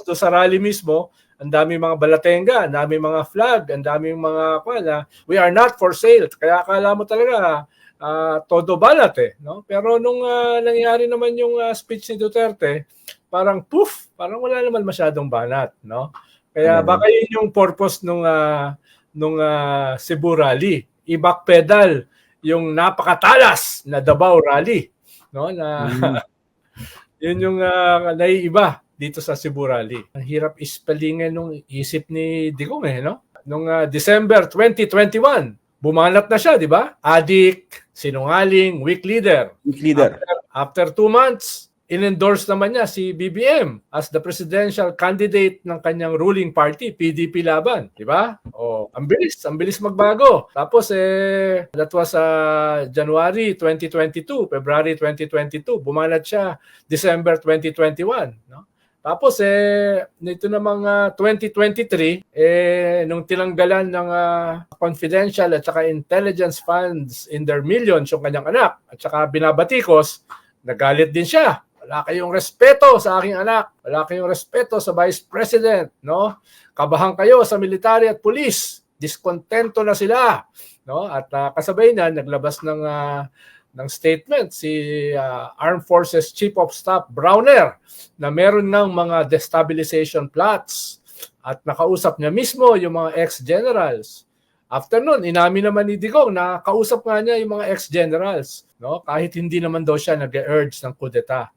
Tapos doon sa rally mismo, ang daming mga balatenga, ang daming mga flag, ang daming mga kuwan na we are not for sale. Kaya akala mo talaga ah, todo balat eh, no? Pero nung ah, nangyari naman yung ah, speech ni Duterte, parang poof, parang wala naman masyadong banat, no? Kaya Mm. baka yun yung purpose nung ah, nung ah, Cebu rally, i-backpedal yung napakatalas na Davao rally, no? Na Mm. yun yung uh, naiiba dito sa Cebu Rally. Ang hirap ispellingin nung isip ni Digong eh, no? Nung ah, December 2021, bumanat na siya, di ba? Adik, sinungaling, weak leader. Weak leader. After two months, in-endorse naman niya si BBM as the presidential candidate ng kanyang ruling party, PDP Laban. Di ba? Oh, ang bilis, ang bilis magbago. Tapos eh, that was uh, January 2022, February 2022. Bumanat siya December 2021. No? Tapos eh, nito namang ah, 2023, eh, nung tinanggalan ng ah, confidential at saka intelligence funds in their millions yung kanyang anak at saka binabatikos, nagalit din siya. Wala kayong respeto sa aking anak. Wala kayong respeto sa Vice President. No? Kabahan kayo sa military at police. Diskontento na sila. No? At ah, kasabay na, naglabas ng, ah, ng statement si ah, Armed Forces Chief of Staff Browner na meron ng mga destabilization plots at nakausap niya mismo yung mga ex-generals. After nun, inamin naman ni Digong na kausap nga niya yung mga ex-generals, no? kahit hindi naman daw siya nag-urge ng kudeta.